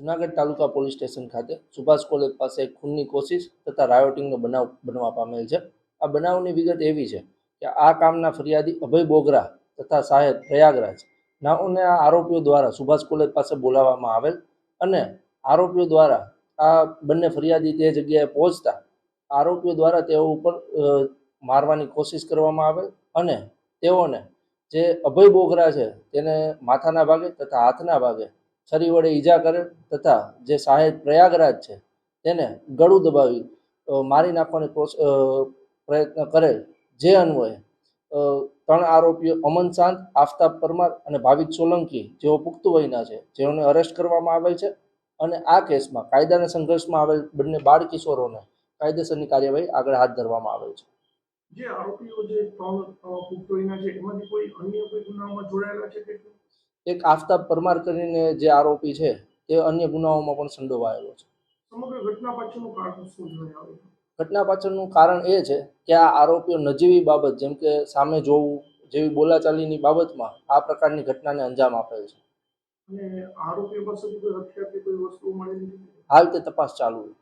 જુનાગઢ તાલુકા police station ખાતે Subhash college પાસે ખૂનની કોશિશ તથા રાયોટિંગનો બનાવ બનવા પામેલ છે. આ બનાવની વિગત એવી છે કે આ કામના ફરિયાદી અભય બોગરા તથા સાહેબ પ્રયાગરાજ નાઓને આ આરોપીઓ દ્વારા સુભાષ કોલેજ પાસે બોલાવવામાં આવેલ અને આરોપીઓ દ્વારા આ બંને ફરિયાદી તે જગ્યાએ પહોંચતા આરોપીઓ દ્વારા તેઓ ઉપર મારવાની કોશિશ કરવામાં આવેલ અને તેઓને જે અભય બોગરા છે તેને માથાના ભાગે તથા હાથના ભાગે છરી વડે ઈજા કરે તથા જે સાહેબ પ્રયાગરાજ છે, તેને ગળું દબાવી મારી નાખવાની પ્રયત્ન કરેલ જે અન્વયે ત્રણ આરોપીઓ અમન શાંત, આફતાબ પરમાર અને ભાવિક સોલંકી જેઓ પુખ્ત વયના છે, જેઓને અરેસ્ટ કરવામાં આવેલ છે અને આ કેસમાં કાયદાના સંઘર્ષમાં આવેલ બંને બાળ કિશોરોને કાયદેસરની કાર્યવાહી આગળ હાથ ધરવામાં આવેલ છે જે આરોપીઓ જે પુખ્ત વયના છે, એમાંથી કોઈ અન્ય કોઈ ગુનામાં જોડાયેલા છે કે? એક આફતાબ પરમાર કરીને જે આરોપી છે તે અન્ય ગુનાઓમાં પણ સંડોવાયેલો છે. ઘટના પાછળનું કારણ એ છે કે આ આરોપીઓ નજીવી બાબત જેમ કે સામે જોવું જેવી બોલાચાલીની બાબતમાં આ પ્રકારની ઘટનાને અંજામ આપેલ છે. હાલ તે તપાસ ચાલુ છે.